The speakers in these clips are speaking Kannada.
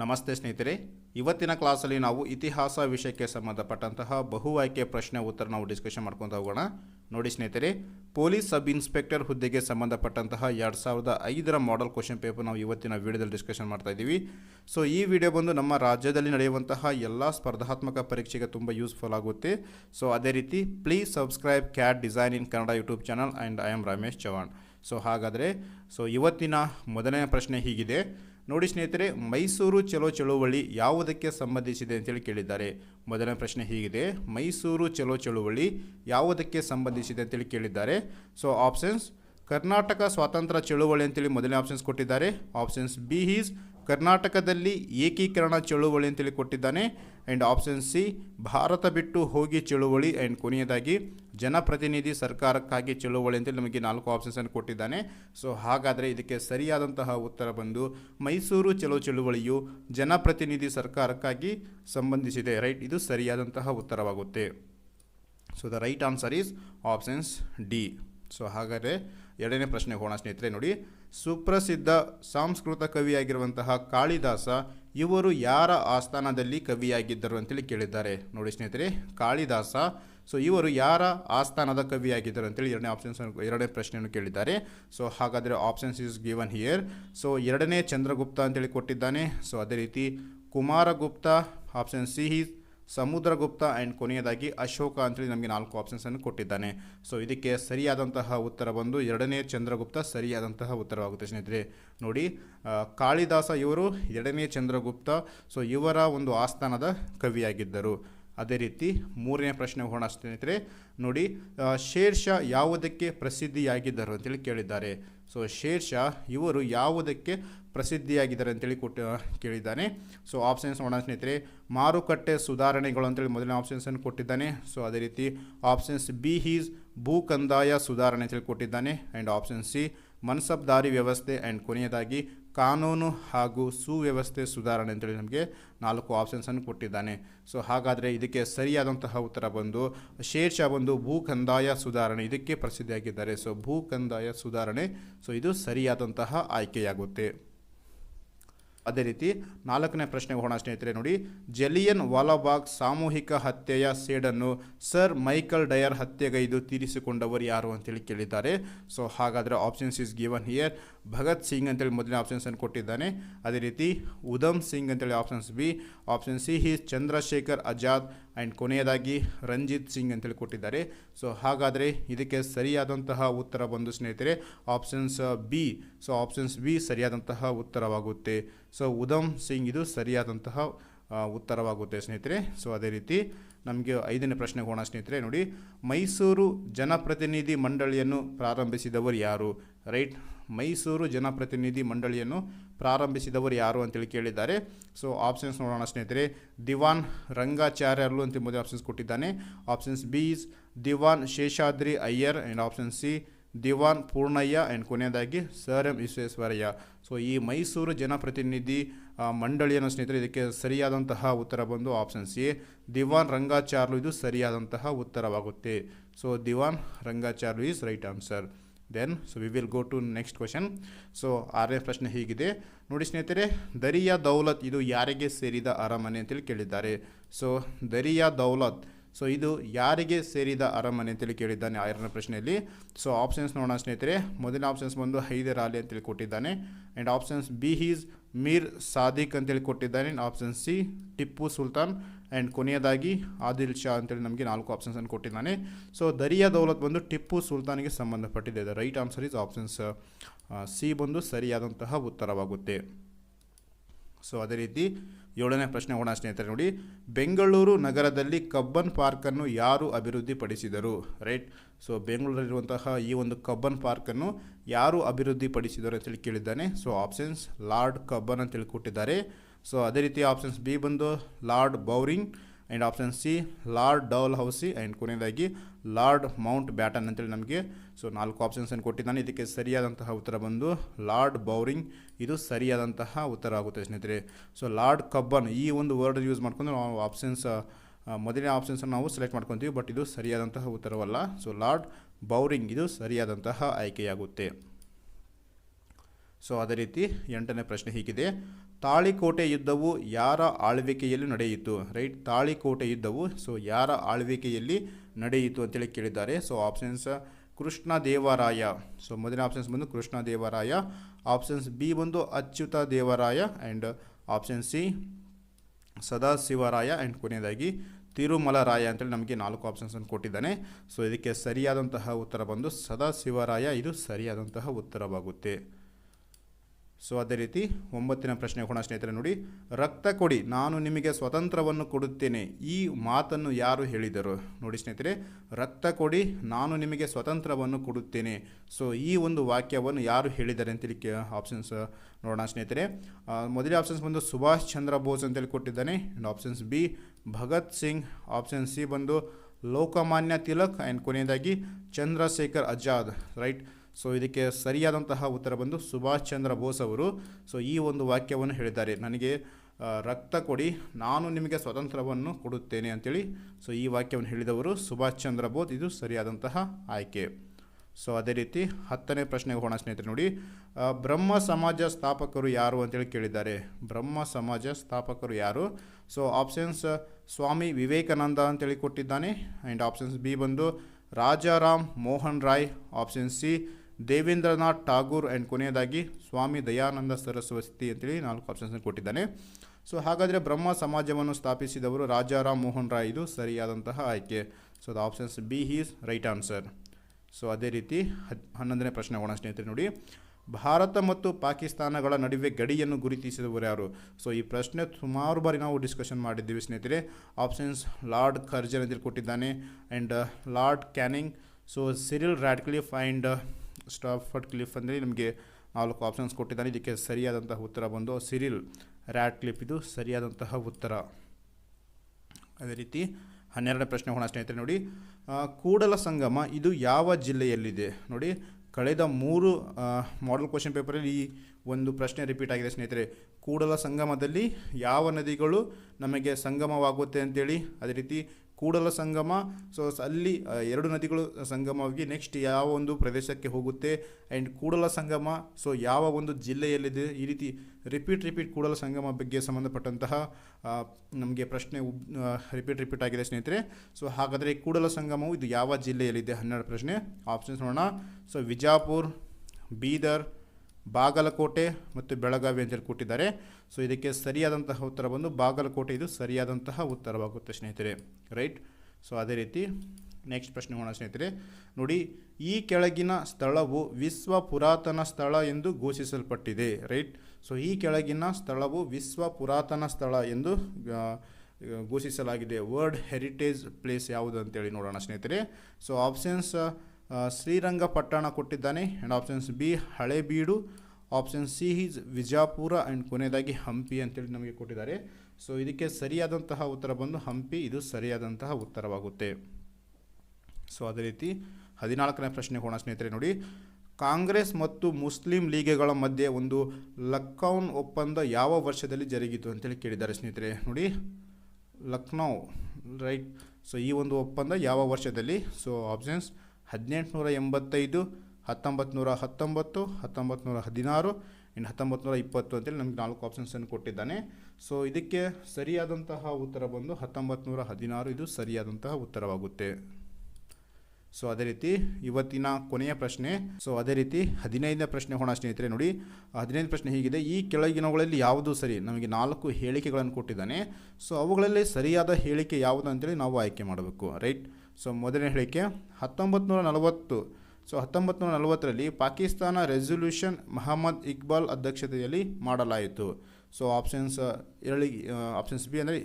ನಮಸ್ತೆ ಸ್ನೇಹಿತರೆ, ಇವತ್ತಿನ ಕ್ಲಾಸಲ್ಲಿ ನಾವು ಇತಿಹಾಸ ವಿಷಯಕ್ಕೆ ಸಂಬಂಧಪಟ್ಟಂತಹ ಬಹು ಆಯ್ಕೆ ಪ್ರಶ್ನೆ ಉತ್ತರ ನಾವು ಡಿಸ್ಕಷನ್ ಮಾಡ್ಕೊತ ಹೋಗೋಣ. ನೋಡಿ ಸ್ನೇಹಿತರೆ, ಪೊಲೀಸ್ ಸಬ್ ಇನ್ಸ್ಪೆಕ್ಟರ್ ಹುದ್ದೆಗೆ ಸಂಬಂಧಪಟ್ಟಂತಹ ಎರಡು ಸಾವಿರದ ಐದರ ಮಾಡಲ್ ಕ್ವಶನ್ ಪೇಪರ್ ನಾವು ಇವತ್ತಿನ ವಿಡಿಯೋದಲ್ಲಿ ಡಿಸ್ಕಷನ್ ಮಾಡ್ತಾ ಇದ್ದೀವಿ. ಸೊ ಈ ವಿಡಿಯೋ ಬಂದು ನಮ್ಮ ರಾಜ್ಯದಲ್ಲಿ ನಡೆಯುವಂತಹ ಎಲ್ಲ ಸ್ಪರ್ಧಾತ್ಮಕ ಪರೀಕ್ಷೆಗೆ ತುಂಬ ಯೂಸ್ಫುಲ್ ಆಗುತ್ತೆ. ಸೊ ಅದೇ ರೀತಿ please subscribe cat design in Kannada YouTube channel and I am Ramesh Chavan so ಹಾಗಾದರೆ ಸೊ ಇವತ್ತಿನ ಮೊದಲನೇ ಪ್ರಶ್ನೆ ಹೀಗಿದೆ. ನೋಡಿ ಸ್ನೇಹಿತರೆ, ಮೈಸೂರು ಚಲೋ ಚಳುವಳಿ ಯಾವುದಕ್ಕೆ ಸಂಬಂಧಿಸಿದೆ ಅಂತೇಳಿ ಕೇಳಿದ್ದಾರೆ. ಮೊದಲನೇ ಪ್ರಶ್ನೆ ಹೀಗಿದೆ, ಮೈಸೂರು ಚಲೋ ಚಳುವಳಿ ಯಾವುದಕ್ಕೆ ಸಂಬಂಧಿಸಿದೆ ಅಂತೇಳಿ ಕೇಳಿದ್ದಾರೆ. ಸೊ ಆಪ್ಷನ್ಸ್ ಕರ್ನಾಟಕ ಸ್ವಾತಂತ್ರ್ಯ ಚಳುವಳಿ ಅಂತೇಳಿ ಮೊದಲನೇ ಆಪ್ಷನ್ಸ್ ಕೊಟ್ಟಿದ್ದಾರೆ. ಆಪ್ಷನ್ಸ್ ಬಿ ಈಸ್ ಕರ್ನಾಟಕದಲ್ಲಿ ಏಕೀಕರಣ ಚಳುವಳಿ ಅಂತೇಳಿ ಕೊಟ್ಟಿದ್ದಾನೆ. ಆ್ಯಂಡ್ ಆಪ್ಷನ್ ಸಿ ಭಾರತ ಬಿಟ್ಟು ಹೋಗಿ ಚಳುವಳಿ ಆ್ಯಂಡ್ ಕೊನೆಯದಾಗಿ ಜನಪ್ರತಿನಿಧಿ ಸರ್ಕಾರಕ್ಕಾಗಿ ಚಳುವಳಿ ಅಂತೇಳಿ ನಮಗೆ ನಾಲ್ಕು ಆಪ್ಷನ್ಸನ್ನು ಕೊಟ್ಟಿದ್ದಾನೆ. ಸೊ ಹಾಗಾದರೆ ಇದಕ್ಕೆ ಸರಿಯಾದಂತಹ ಉತ್ತರ ಬಂದು ಮೈಸೂರು ಚಲೋ ಚಳುವಳಿಯು ಜನಪ್ರತಿನಿಧಿ ಸರ್ಕಾರಕ್ಕಾಗಿ ಸಂಬಂಧಿಸಿದೆ ರೈಟ್ ಇದು ಸರಿಯಾದಂತಹ ಉತ್ತರವಾಗುತ್ತೆ. So the right answer is options D so ಹಾಗಾದರೆ ಎರಡನೇ ಪ್ರಶ್ನೆ ಹೋಗೋಣ ಸ್ನೇಹಿತರೆ ನೋಡಿ. ಸುಪ್ರಸಿದ್ಧ ಸಾಂಸ್ಕೃತ ಕವಿಯಾಗಿರುವಂತಹ ಕಾಳಿದಾಸ ಇವರು ಯಾರ ಆಸ್ಥಾನದಲ್ಲಿ ಕವಿಯಾಗಿದ್ದರು ಅಂತೇಳಿ ಕೇಳಿದ್ದಾರೆ. ನೋಡಿ ಸ್ನೇಹಿತರೆ, ಕಾಳಿದಾಸ. ಸೊ ಇವರು ಯಾರ ಆಸ್ಥಾನದ ಕವಿಯಾಗಿದ್ದರು ಅಂತೇಳಿ ಎರಡನೇ ಆಪ್ಷನ್ಸ್ ಎರಡನೇ ಪ್ರಶ್ನೆಯನ್ನು ಕೇಳಿದ್ದಾರೆ. ಸೊ ಹಾಗಾದರೆ options is given here so ಎರಡನೇ ಚಂದ್ರಗುಪ್ತ ಅಂತೇಳಿ ಕೊಟ್ಟಿದ್ದಾನೆ. ಸೊ ಅದೇ ರೀತಿ Kumaragupta option C is Samudragupta and ಕೊನೆಯದಾಗಿ ಅಶೋಕ ಅಂತೇಳಿ ನಮಗೆ ನಾಲ್ಕು ಆಪ್ಷನ್ಸನ್ನು ಕೊಟ್ಟಿದ್ದಾನೆ. ಸೊ ಇದಕ್ಕೆ ಸರಿಯಾದಂತಹ ಉತ್ತರ ಬಂದು ಎರಡನೇ ಚಂದ್ರಗುಪ್ತ ಸರಿಯಾದಂತಹ ಉತ್ತರವಾಗುತ್ತೆ ಸ್ನೇಹಿತರೆ. ನೋಡಿ ಕಾಳಿದಾಸ ಇವರು ಎರಡನೇ ಚಂದ್ರಗುಪ್ತ ಸೊ ಇವರ ಒಂದು ಆಸ್ಥಾನದ ಕವಿಯಾಗಿದ್ದರು. ಅದೇ ರೀತಿ ಮೂರನೇ ಪ್ರಶ್ನೆ ಹೋಗೋಣ ಸ್ನೇಹಿತರೆ. ನೋಡಿ ಶೇರ್ ಶಾ ಯಾವುದಕ್ಕೆ ಪ್ರಸಿದ್ಧಿಯಾಗಿದ್ದರು ಅಂತೇಳಿ ಕೇಳಿದ್ದಾರೆ. ಸೊ ಶೇರ್ ಶಾ ಇವರು ಯಾವುದಕ್ಕೆ ಪ್ರಸಿದ್ಧಿಯಾಗಿದ್ದಾರೆ ಅಂತೇಳಿ ಕೊಟ್ಟು ಕೇಳಿದ್ದಾನೆ. ಸೊ ಆಪ್ಷನ್ಸ್ ನೋಡೋಣ ಸ್ನೇಹಿತರೆ. ಮಾರುಕಟ್ಟೆ ಸುಧಾರಣೆಗಳು ಅಂತೇಳಿ ಮೊದಲನೇ ಆಪ್ಷನ್ಸನ್ನು ಕೊಟ್ಟಿದ್ದಾನೆ. ಸೊ ಅದೇ ರೀತಿ ಆಪ್ಷನ್ಸ್ ಬಿ ಹೀಸ್ ಭೂ ಕಂದಾಯ ಸುಧಾರಣೆ ಅಂತೇಳಿ ಕೊಟ್ಟಿದ್ದಾನೆ. ಆ್ಯಂಡ್ ಆಪ್ಷನ್ ಸಿ ಮನ್ಸಬ್ದಾರಿ ವ್ಯವಸ್ಥೆ. ಆ್ಯಂಡ್ ಕೊನೆಯದಾಗಿ ಕಾನೂನು ಹಾಗೂ ಸುವ್ಯವಸ್ಥೆ ಸುಧಾರಣೆ ಅಂತೇಳಿ ನಮಗೆ ನಾಲ್ಕು ಆಪ್ಷನ್ಸನ್ನು ಕೊಟ್ಟಿದ್ದಾನೆ. ಸೊ ಹಾಗಾದರೆ ಇದಕ್ಕೆ ಸರಿಯಾದಂತಹ ಉತ್ತರ ಬಂದು ಶೇರ್ ಶಾ ಬಂದು ಭೂ ಕಂದಾಯ ಸುಧಾರಣೆ ಇದಕ್ಕೆ ಪ್ರಸಿದ್ಧಿಯಾಗಿದ್ದಾರೆ. ಸೊ ಭೂ ಕಂದಾಯ ಸುಧಾರಣೆ ಸೊ ಇದು ಸರಿಯಾದಂತಹ ಆಯ್ಕೆಯಾಗುತ್ತೆ. ಅದೇ ರೀತಿ ನಾಲ್ಕನೇ ಪ್ರಶ್ನೆ ಹೋಗೋಣ ಸ್ನೇಹಿತರೆ ನೋಡಿ. ಜಲಿಯನ್ ವಾಲಾಬಾಗ್ ಸಾಮೂಹಿಕ ಹತ್ಯೆಯ ಸೇಡನ್ನು ಸರ್ ಮೈಕಲ್ ಡಯರ್ ಹತ್ಯೆಗೈದು ತೀರಿಸಿಕೊಂಡವರು ಯಾರು ಅಂತೇಳಿ ಕೇಳಿದ್ದಾರೆ. ಸೊ ಹಾಗಾದರೆ options is given here Bhagat Singh ಅಂತೇಳಿ ಮೊದಲನೇ ಆಪ್ಷನ್ಸನ್ನು ಕೊಟ್ಟಿದ್ದಾನೆ. ಅದೇ ರೀತಿ ಉಧಮ್ ಸಿಂಗ್ ಅಂತೇಳಿ options B option C he Chandrashekhar Azad and ಕೊನೆಯದಾಗಿ ರಂಜಿತ್ ಸಿಂಗ್ ಅಂತೇಳಿ ಕೊಟ್ಟಿದ್ದಾರೆ. ಸೊ ಹಾಗಾದರೆ ಇದಕ್ಕೆ ಸರಿಯಾದಂತಹ ಉತ್ತರ ಬಂದು ಸ್ನೇಹಿತರೆ options B so options B ಸರಿಯಾದಂತಹ ಉತ್ತರವಾಗುತ್ತೆ. ಸೊ ಉಧಮ್ ಸಿಂಗ್ ಇದು ಸರಿಯಾದಂತಹ ಉತ್ತರವಾಗುತ್ತೆ ಸ್ನೇಹಿತರೆ. ಸೊ ಅದೇ ರೀತಿ ನಮಗೆ ಐದನೇ ಪ್ರಶ್ನೆ ಹೋಗೋಣ ಸ್ನೇಹಿತರೆ ನೋಡಿ. ಮೈಸೂರು ಜನಪ್ರತಿನಿಧಿ ಮಂಡಳಿಯನ್ನು ಪ್ರಾರಂಭಿಸಿದವರು ಯಾರು? ರೈಟ್? ಮೈಸೂರು ಜನಪ್ರತಿನಿಧಿ ಮಂಡಳಿಯನ್ನು ಪ್ರಾರಂಭಿಸಿದವರು ಯಾರು ಅಂತೇಳಿ ಕೇಳಿದ್ದಾರೆ. ಸೊ ಆಪ್ಷನ್ಸ್ ನೋಡೋಣ ಸ್ನೇಹಿತರೆ. ದಿವಾನ್ ರಂಗಾಚಾರ್ಯರು ಅಂತ ಮೊದಲ ಆಪ್ಷನ್ಸ್ ಕೊಟ್ಟಿದ್ದಾನೆ. Options B is Diwan Seshadri Iyer and option C Diwan Purnaiah and ಕೊನೆಯದಾಗಿ ಸರ್ ಎಂ ವಿಶ್ವೇಶ್ವರಯ್ಯ. ಸೊ ಈ ಮೈಸೂರು ಜನಪ್ರತಿನಿಧಿ ಮಂಡಳಿಯನ್ನು ಸ್ನೇಹಿತರೆ ಇದಕ್ಕೆ ಸರಿಯಾದಂತಹ ಉತ್ತರ ಬಂದು ಆಪ್ಷನ್ ಸಿ ದಿವಾನ್ ರಂಗಾಚಾರ್ಲು ಇದು ಸರಿಯಾದಂತಹ ಉತ್ತರವಾಗುತ್ತೆ. So Diwan Rangacharlu is right answer then so we will go to next question so ಆರನೇ ಪ್ರಶ್ನೆ ಹೀಗಿದೆ. ನೋಡಿ ಸ್ನೇಹಿತರೆ, ದರಿಯಾ ದೌಲತ್ ಇದು ಯಾರಿಗೆ ಸೇರಿದ ಅರಮನೆ ಅಂತೇಳಿ ಕೇಳಿದ್ದಾರೆ. ಸೊ ದರಿಯಾ ದೌಲತ್ ಸೊ ಇದು ಯಾರಿಗೆ ಸೇರಿದ ಅರಮನೆ ಅಂತೇಳಿ ಕೇಳಿದ್ದಾನೆ ಆರನೇ ಪ್ರಶ್ನೆಯಲ್ಲಿ. ಸೊ ಆಪ್ಷನ್ಸ್ ನೋಡೋಣ ಸ್ನೇಹಿತರೆ. ಮೊದಲನೇ ಆಪ್ಷನ್ಸ್ ಬಂದು ಹೈದರ್ ಅಲಿ ಅಂತೇಳಿ ಕೊಟ್ಟಿದ್ದಾನೆ. And options B is Mir Sadiq ಅಂತೇಳಿ ಕೊಟ್ಟಿದ್ದಾನೆ. Option C, Tipu Sultan and ಕೊನೆಯದಾಗಿ ಆದಿಲ್ ಶಾ ಅಂತೇಳಿ ನಮಗೆ ನಾಲ್ಕು ಆಪ್ಷನ್ಸನ್ನು ಕೊಟ್ಟಿದ್ದಾನೆ. ಸೊ ದರಿಯಾ ದೌಲತ್ ಬಂದು ಟಿಪ್ಪು ಸುಲ್ತಾನಿಗೆ ಸಂಬಂಧಪಟ್ಟಿದೆ. Right answer is options C ಬಂದು ಸರಿಯಾದಂತಹ ಉತ್ತರವಾಗುತ್ತೆ. ಸೊ ಅದೇ ರೀತಿ ಏಳನೇ ಪ್ರಶ್ನೆ ಹೋಗೋಣ ಸ್ನೇಹಿತರೆ ನೋಡಿ. ಬೆಂಗಳೂರು ನಗರದಲ್ಲಿ ಕಬ್ಬನ್ ಪಾರ್ಕನ್ನು ಯಾರು ಅಭಿವೃದ್ಧಿಪಡಿಸಿದರು? ರೈಟ್ ಸೊ ಬೆಂಗಳೂರಲ್ಲಿರುವಂತಹ ಈ ಒಂದು ಕಬ್ಬನ್ ಪಾರ್ಕನ್ನು ಯಾರು ಅಭಿವೃದ್ಧಿಪಡಿಸಿದರು ಅಂತೇಳಿ ಕೇಳಿದ್ದಾನೆ. ಸೊ ಆಪ್ಷನ್ಸ್ ಲಾರ್ಡ್ ಕಬ್ಬನ್ ಅಂತೇಳಿ ಕೊಟ್ಟಿದ್ದಾರೆ ಸೊ ಅದೇ ರೀತಿ ಆಪ್ಷನ್ಸ್ ಬಿ ಬಂದು Lord Bowring and option C Lord Dalhousie and ಕೊನೆಯದಾಗಿ ಲಾರ್ಡ್ ಮೌಂಟ್ ಬ್ಯಾಟನ್ ಅಂತೇಳಿ ನಮಗೆ. ಸೊ ನಾಲ್ಕು ಆಪ್ಷನ್ಸನ್ನು ಕೊಟ್ಟಿದ್ದಾನೆ. ಇದಕ್ಕೆ ಸರಿಯಾದಂತಹ ಉತ್ತರ ಬಂದು ಲಾರ್ಡ್ ಬೌರಿಂಗ್ ಇದು ಸರಿಯಾದಂತಹ ಉತ್ತರ ಆಗುತ್ತೆ ಸ್ನೇಹಿತರೆ. ಸೊ ಲಾರ್ಡ್ ಕಬ್ಬನ್ ಈ ಒಂದು ವರ್ಡ್ ಯೂಸ್ ಮಾಡ್ಕೊಂಡು ನಾವು ಆಪ್ಷನ್ಸ್ ಮೊದಲನೇ ಆಪ್ಷನ್ಸನ್ನು ನಾವು ಸೆಲೆಕ್ಟ್ ಮಾಡ್ಕೊತೀವಿ. ಬಟ್ ಇದು ಸರಿಯಾದಂತಹ ಉತ್ತರವಲ್ಲ. ಸೊ ಲಾರ್ಡ್ ಬೌರಿಂಗ್ ಇದು ಸರಿಯಾದಂತಹ ಆಯ್ಕೆಯಾಗುತ್ತೆ. ಸೊ ಅದೇ ರೀತಿ ಎಂಟನೇ ಪ್ರಶ್ನೆ ಹೀಗಿದೆ. ತಾಳಿಕೋಟೆ ಯುದ್ಧವು ಯಾರ ಆಳ್ವಿಕೆಯಲ್ಲಿ ನಡೆಯಿತು? ರೈಟ್, ತಾಳಿಕೋಟೆ ಯುದ್ಧವು ಸೊ ಯಾರ ಆಳ್ವಿಕೆಯಲ್ಲಿ ನಡೆಯಿತು ಅಂತೇಳಿ ಕೇಳಿದ್ದಾರೆ. So options Krishna Devaraya. So ಮೊದಲನೇ ಆಪ್ಷನ್ಸ್ ಬಂದು ಕೃಷ್ಣ ದೇವರಾಯ ಆಪ್ಷನ್ಸ್ ಬಿ ಬಂದು Achyuta Devaraya and option C Sadashivaraya and ಕೊನೆಯದಾಗಿ ತಿರುಮಲರಾಯ ಅಂತೇಳಿ ನಮಗೆ ನಾಲ್ಕು ಆಪ್ಷನ್ಸನ್ನು ಕೊಟ್ಟಿದ್ದಾನೆ. ಸೊ ಇದಕ್ಕೆ ಸರಿಯಾದಂತಹ ಉತ್ತರ ಬಂದು ಸದಾಶಿವರಾಯ, ಇದು ಸರಿಯಾದಂತಹ ಉತ್ತರವಾಗುತ್ತೆ. ಸೊ ಅದೇ ರೀತಿ ಒಂಬತ್ತಿನ ಪ್ರಶ್ನೆ ಹೋಣ ಸ್ನೇಹಿತರೆ ನೋಡಿ, ರಕ್ತ ಕೊಡಿ, ನಾನು ನಿಮಗೆ ಸ್ವತಂತ್ರವನ್ನು ಕೊಡುತ್ತೇನೆ, ಈ ಮಾತನ್ನು ಯಾರು ಹೇಳಿದರು? ನೋಡಿ ಸ್ನೇಹಿತರೆ, ರಕ್ತ ಕೊಡಿ, ನಾನು ನಿಮಗೆ ಸ್ವತಂತ್ರವನ್ನು ಕೊಡುತ್ತೇನೆ. ಸೊ ಈ ಒಂದು ವಾಕ್ಯವನ್ನು ಯಾರು ಹೇಳಿದ್ದಾರೆ ಅಂತೇಳಿ ಆಪ್ಷನ್ಸ್ ನೋಡೋಣ ಸ್ನೇಹಿತರೆ. ಮೊದಲ ಆಪ್ಷನ್ಸ್ ಬಂದು ಸುಭಾಷ್ ಚಂದ್ರ ಬೋಸ್ ಅಂತೇಳಿ ಕೊಟ್ಟಿದ್ದಾನೆ and options B Bhagat Singh option C ಬಂದು ಲೋಕಮಾನ್ಯ ತಿಲಕ್ ಆ್ಯಂಡ್ ಕೊನೆಯದಾಗಿ ಚಂದ್ರಶೇಖರ್ ಆಜಾದ್ ರೈಟ್ ಸೊ ಇದಕ್ಕೆ ಸರಿಯಾದಂತಹ ಉತ್ತರ ಬಂದು ಸುಭಾಷ್ ಚಂದ್ರ ಬೋಸ್ ಅವರು. ಸೊ ಈ ಒಂದು ವಾಕ್ಯವನ್ನು ಹೇಳಿದ್ದಾರೆ. ನನಗೆ ರಕ್ತ ಕೊಡಿ, ನಾನು ನಿಮಗೆ ಸ್ವಾತಂತ್ರ್ಯವನ್ನು ಕೊಡುತ್ತೇನೆ ಅಂತೇಳಿ. ಸೊ ಈ ವಾಕ್ಯವನ್ನು ಹೇಳಿದವರು ಸುಭಾಷ್ ಚಂದ್ರ ಬೋಸ್. ಇದು ಸರಿಯಾದಂತಹ ಆಯ್ಕೆ. ಸೊ ಅದೇ ರೀತಿ ಹತ್ತನೇ ಪ್ರಶ್ನೆಗೆ ಹೋಗೋಣ ಸ್ನೇಹಿತರೆ ನೋಡಿ. ಬ್ರಹ್ಮ ಸಮಾಜ ಸ್ಥಾಪಕರು ಯಾರು ಅಂತೇಳಿ ಕೇಳಿದ್ದಾರೆ. ಬ್ರಹ್ಮ ಸಮಾಜ ಸ್ಥಾಪಕರು ಯಾರು? ಸೊ ಆಪ್ಷನ್ಸ್ ಸ್ವಾಮಿ ವಿವೇಕಾನಂದ ಅಂತೇಳಿ ಕೊಟ್ಟಿದ್ದಾನೆ. ಆ್ಯಂಡ್ ಆಪ್ಷನ್ಸ್ ಬಿ ಬಂದು Rajaram Mohan Roy. Option C Debendranath Tagore and ಕೊನೆಯದಾಗಿ ಸ್ವಾಮಿ ದಯಾನಂದ ಸರಸ್ವತಿ ಅಂತೇಳಿ ನಾಲ್ಕು ಆಪ್ಷನ್ಸ್ ಕೊಟ್ಟಿದ್ದಾನೆ. ಸೊ ಹಾಗಾದರೆ ಬ್ರಹ್ಮ ಸಮಾಜವನ್ನು ಸ್ಥಾಪಿಸಿದವರು ರಾಜಾರಾಮ್ ಮೋಹನ್ ರಾಯ್ ಇದು ಸರಿಯಾದಂತಹ ಆಯ್ಕೆ. So the options B is right answer so ಅದೇ ರೀತಿ ಹನ್ನೊಂದನೇ ಪ್ರಶ್ನೆ ಒಣ ಸ್ನೇಹಿತರೆ ನೋಡಿ. ಭಾರತ ಮತ್ತು ಪಾಕಿಸ್ತಾನಗಳ ನಡುವೆ ಗಡಿಯನ್ನು ಗುರುತಿಸಿದವರು ಯಾರು? ಸೊ ಈ ಪ್ರಶ್ನೆ ಸುಮಾರು ಬಾರಿ ನಾವು ಡಿಸ್ಕಷನ್ ಮಾಡಿದ್ದೀವಿ ಸ್ನೇಹಿತರೆ. ಆಪ್ಷನ್ಸ್ ಲಾರ್ಡ್ ಖರ್ಜನ್ ಅಂತೇಳಿ ಕೊಟ್ಟಿದ್ದಾನೆ. And Lord Canning. So Cyril Radcliffe and Stafford Cliff ಅಂದರೆ ನಿಮಗೆ ನಾಲ್ಕು ಆಪ್ಷನ್ಸ್ ಕೊಟ್ಟಿದ್ದಾನೆ. ಇದಕ್ಕೆ ಸರಿಯಾದಂತಹ ಉತ್ತರ ಬಂದು ಸಿರಿಲ್ ರ್ಯಾಟ್ ಕ್ಲಿಫ್ ಇದು ಸರಿಯಾದಂತಹ ಉತ್ತರ. ಅದೇ ರೀತಿ ಹನ್ನೆರಡನೇ ಪ್ರಶ್ನೆ ಹೋಣ ಸ್ನೇಹಿತರೆ ನೋಡಿ. ಕೂಡಲ ಸಂಗಮ ಇದು ಯಾವ ಜಿಲ್ಲೆಯಲ್ಲಿದೆ? ನೋಡಿ, ಕಳೆದ ಮೂರು ಮಾಡಲ್ ಕ್ವಶನ್ ಪೇಪರಲ್ಲಿ ಈ ಒಂದು ಪ್ರಶ್ನೆ ರಿಪೀಟ್ ಆಗಿದೆ ಸ್ನೇಹಿತರೆ. ಕೂಡಲ ಸಂಗಮದಲ್ಲಿ ಯಾವ ನದಿಗಳು ನಮಗೆ ಸಂಗಮವಾಗುತ್ತೆ ಅಂತೇಳಿ. ಅದೇ ರೀತಿ ಕೂಡಲ ಸಂಗಮ. ಸೊ ಅಲ್ಲಿ ಎರಡು ನದಿಗಳು ಸಂಗಮವಾಗಿ ನೆಕ್ಸ್ಟ್ ಯಾವ ಒಂದು ಪ್ರದೇಶಕ್ಕೆ ಹೋಗುತ್ತೆ ಆ್ಯಂಡ್ ಕೂಡಲ ಸಂಗಮ. ಸೊ ಯಾವ ಒಂದು ಜಿಲ್ಲೆಯಲ್ಲಿದೆ ಈ ರೀತಿ ರಿಪೀಟ್ ರಿಪೀಟ್ ಕೂಡಲ ಸಂಗಮ ಬಗ್ಗೆ ಸಂಬಂಧಪಟ್ಟಂತಹ ನಮಗೆ ಪ್ರಶ್ನೆ ರಿಪೀಟ್ ರಿಪೀಟ್ ಆಗಿದೆ ಸ್ನೇಹಿತರೆ. ಸೊ ಹಾಗಾದರೆ ಕೂಡಲ ಸಂಗಮವು ಇದು ಯಾವ ಜಿಲ್ಲೆಯಲ್ಲಿದೆ ಹನ್ನೆರಡು ಪ್ರಶ್ನೆ. ಆಪ್ಷನ್ಸ್ ನೋಡೋಣ. ಸೊ ವಿಜಾಪುರ್, ಬೀದರ್ ಬಾಗಲಕೋಟೆ ಮತ್ತು ಬೆಳಗಾವಿ ಅಂತೇಳಿ ಕೊಟ್ಟಿದ್ದಾರೆ. ಸೊ ಇದಕ್ಕೆ ಸರಿಯಾದಂತಹ ಉತ್ತರ ಬಂದು ಬಾಗಲಕೋಟೆ, ಇದು ಸರಿಯಾದಂತಹ ಉತ್ತರವಾಗುತ್ತೆ ಸ್ನೇಹಿತರೆ. ರೈಟ್ ಸೊ ಅದೇ ರೀತಿ ನೆಕ್ಸ್ಟ್ ಪ್ರಶ್ನೆ ಹೋಗೋಣ ಸ್ನೇಹಿತರೆ. ನೋಡಿ, ಈ ಕೆಳಗಿನ ಸ್ಥಳವು ವಿಶ್ವ ಪುರಾತನ ಸ್ಥಳ ಎಂದು ಘೋಷಿಸಲ್ಪಟ್ಟಿದೆ. ರೈಟ್ ಸೊ ಈ ಕೆಳಗಿನ ಸ್ಥಳವು ವಿಶ್ವ ಪುರಾತನ ಸ್ಥಳ ಎಂದು ಘೋಷಿಸಲಾಗಿದೆ. ವರ್ಲ್ಡ್ ಹೆರಿಟೇಜ್ ಪ್ಲೇಸ್ ಯಾವುದು ಅಂತೇಳಿ ನೋಡೋಣ ಸ್ನೇಹಿತರೆ. ಸೊ ಆಪ್ಷನ್ಸ್ ಶ್ರೀರಂಗಪಟ್ಟಣ ಕೊಟ್ಟಿದ್ದಾನೆ. And options B Halebidu. Option C is Vijapura and ಕೊನೆಯದಾಗಿ ಹಂಪಿ ಅಂತೇಳಿ ನಮಗೆ ಕೊಟ್ಟಿದ್ದಾರೆ. ಸೊ ಇದಕ್ಕೆ ಸರಿಯಾದಂತಹ ಉತ್ತರ ಬಂದು ಹಂಪಿ. ಇದು ಸರಿಯಾದಂತಹ ಉತ್ತರವಾಗುತ್ತೆ. ಸೊ ಅದೇ ರೀತಿ ಹದಿನಾಲ್ಕನೇ ಪ್ರಶ್ನೆ ಹೋಣ ಸ್ನೇಹಿತರೆ ನೋಡಿ. ಕಾಂಗ್ರೆಸ್ ಮತ್ತು ಮುಸ್ಲಿಂ ಲೀಗ್ಗಳ ಮಧ್ಯೆ ಒಂದು ಲಕ್ನೌನ್ ಒಪ್ಪಂದ ಯಾವ ವರ್ಷದಲ್ಲಿ ಜರುಗಿತು ಅಂತೇಳಿ ಕೇಳಿದ್ದಾರೆ ಸ್ನೇಹಿತರೆ. ನೋಡಿ, ಲಕ್ನೌ, ರೈಟ್. ಸೊ ಈ ಒಂದು ಒಪ್ಪಂದ ಯಾವ ವರ್ಷದಲ್ಲಿ? ಸೊ ಆಪ್ಷನ್ಸ್ ಹದಿನೆಂಟುನೂರ ಎಂಬತ್ತೈದು ಹತ್ತೊಂಬತ್ತು ನೂರ ಹತ್ತೊಂಬತ್ತು ಹತ್ತೊಂಬತ್ತು ನೂರ ಹದಿನಾರು, ಇನ್ನು ಹತ್ತೊಂಬತ್ತು ನೂರ ಇಪ್ಪತ್ತು ಅಂತೇಳಿ ನಮಗೆ ನಾಲ್ಕು ಆಪ್ಷನ್ಸನ್ನು ಕೊಟ್ಟಿದ್ದಾನೆ. ಸೊ ಇದಕ್ಕೆ ಸರಿಯಾದಂತಹ ಉತ್ತರ ಬಂದು ಹತ್ತೊಂಬತ್ತು ನೂರ ಹದಿನಾರು, ಇದು ಸರಿಯಾದಂತಹ ಉತ್ತರವಾಗುತ್ತೆ. ಸೊ ಅದೇ ರೀತಿ ಇವತ್ತಿನ ಕೊನೆಯ ಪ್ರಶ್ನೆ. ಸೊ ಅದೇ ರೀತಿ ಹದಿನೈದನೇ ಪ್ರಶ್ನೆ ಹೋಣ ಸ್ನೇಹಿತರೆ ನೋಡಿ. ಹದಿನೈದು ಪ್ರಶ್ನೆ ಹೀಗಿದೆ. ಈ ಕೆಳಗಿನವುಗಳಲ್ಲಿ ಯಾವುದು ಸರಿ? ನಮಗೆ ನಾಲ್ಕು ಹೇಳಿಕೆಗಳನ್ನು ಕೊಟ್ಟಿದ್ದಾನೆ. ಸೊ ಅವುಗಳಲ್ಲಿ ಸರಿಯಾದ ಹೇಳಿಕೆ ಯಾವುದು ಅಂತೇಳಿ ನಾವು ಆಯ್ಕೆ ಮಾಡಬೇಕು. ರೈಟ್ ಸೊ ಮೊದಲನೇ ಹೇಳಿಕೆ ಹತ್ತೊಂಬತ್ತು ನೂರ ನಲವತ್ತು ಸೊ ಹತ್ತೊಂಬತ್ತು ನೂರ ನಲವತ್ತರಲ್ಲಿ ಪಾಕಿಸ್ತಾನ ರೆಸೊಲ್ಯೂಷನ್ ಮಹಮ್ಮದ್ ಇಕ್ಬಾಲ್ ಅಧ್ಯಕ್ಷತೆಯಲ್ಲಿ ಮಾಡಲಾಯಿತು. ಸೊ ಆಪ್ಷನ್ಸ್ ಎರಡು ಆಪ್ಷನ್ಸ್ ಬಿ ಅಂದರೆ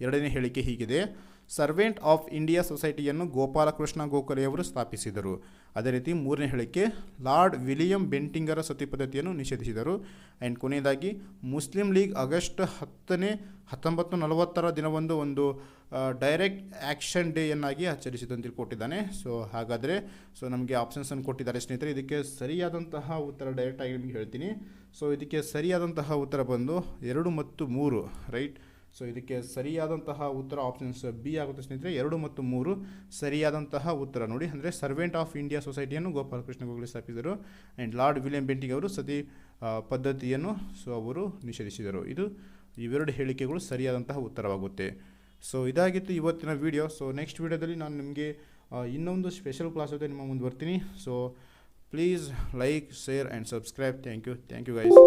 ಎರಡನೇ ಹೇಳಿಕೆ ಹೀಗಿದೆ. ಸರ್ವೆಂಟ್ ಆಫ್ ಇಂಡಿಯಾ ಸೊಸೈಟಿಯನ್ನು ಗೋಪಾಲಕೃಷ್ಣ ಗೋಖಲೆಯವರು ಸ್ಥಾಪಿಸಿದರು. ಅದೇ ರೀತಿ ಮೂರನೇ ಹೇಳಿಕೆ, ಲಾರ್ಡ್ ವಿಲಿಯಂ ಬೆಂಟಿಂಗರ ಸತಿ ಪದ್ಧತಿಯನ್ನು ನಿಷೇಧಿಸಿದರು. ಆ್ಯಂಡ್ ಕೊನೆಯದಾಗಿ, ಮುಸ್ಲಿಂ ಲೀಗ್ ಆಗಸ್ಟ್ ಹತ್ತನೇ, ಹತ್ತೊಂಬತ್ತು ನಲವತ್ತರ ದಿನವೊಂದು ಒಂದು ಡೈರೆಕ್ಟ್ ಆ್ಯಕ್ಷನ್ ಡೇಯನ್ನಾಗಿ ಆಚರಿಸಿತು ಅಂತ ಕೊಟ್ಟಿದ್ದಾನೆ. ಸೊ, ಹಾಗಾದರೆ, ಸೊ, ನಮಗೆ ಆಪ್ಷನ್ಸನ್ನು ಕೊಟ್ಟಿದ್ದಾರೆ ಸ್ನೇಹಿತರೆ. ಇದಕ್ಕೆ ಸರಿಯಾದಂತಹ ಉತ್ತರ ಡೈರೆಕ್ಟಾಗಿ ನಿಮಗೆ ಹೇಳ್ತೀನಿ. ಸೊ, ಇದಕ್ಕೆ ಸರಿಯಾದಂತಹ ಉತ್ತರ ಬಂದು ಎರಡು ಮತ್ತು ಮೂರು, ರೈಟ್? ಸೊ ಇದಕ್ಕೆ ಸರಿಯಾದಂತಹ ಉತ್ತರ ಆಪ್ಷನ್ಸ್ ಬಿ ಆಗುತ್ತೆ ಸ್ನೇಹಿತರೆ. ಎರಡು ಮತ್ತು ಮೂರು ಸರಿಯಾದಂತಹ ಉತ್ತರ. ನೋಡಿ, ಅಂದರೆ ಸರ್ವೆಂಟ್ ಆಫ್ ಇಂಡಿಯಾ ಸೊಸೈಟಿಯನ್ನು ಗೋಪಾಲಕೃಷ್ಣ ಗೋಖಲೆ ಸ್ಥಾಪಿಸಿದರು. ಆ್ಯಂಡ್ ಲಾರ್ಡ್ ವಿಲಿಯಂ ಬೆಂಟಿಂಗ್ ಅವರು ಸತಿ ಪದ್ಧತಿಯನ್ನು ಸೊ, ಅವರು ನಿಷೇಧಿಸಿದರು. ಇದು ಇವೆರಡು ಹೇಳಿಕೆಗಳು ಸರಿಯಾದಂತಹ ಉತ್ತರವಾಗುತ್ತೆ. ಸೊ ಇದಾಗಿತ್ತು ಇವತ್ತಿನ ವಿಡಿಯೋ ಸೊ ನೆಕ್ಸ್ಟ್ ವಿಡಿಯೋದಲ್ಲಿ ನಾನು ನಿಮಗೆ ಇನ್ನೊಂದು ಸ್ಪೆಷಲ್ ಕ್ಲಾಸ್ ಜೊತೆ ನಿಮ್ಮ ಮುಂದೆ ಬರ್ತೀನಿ. So please like share and subscribe thank you thank you guys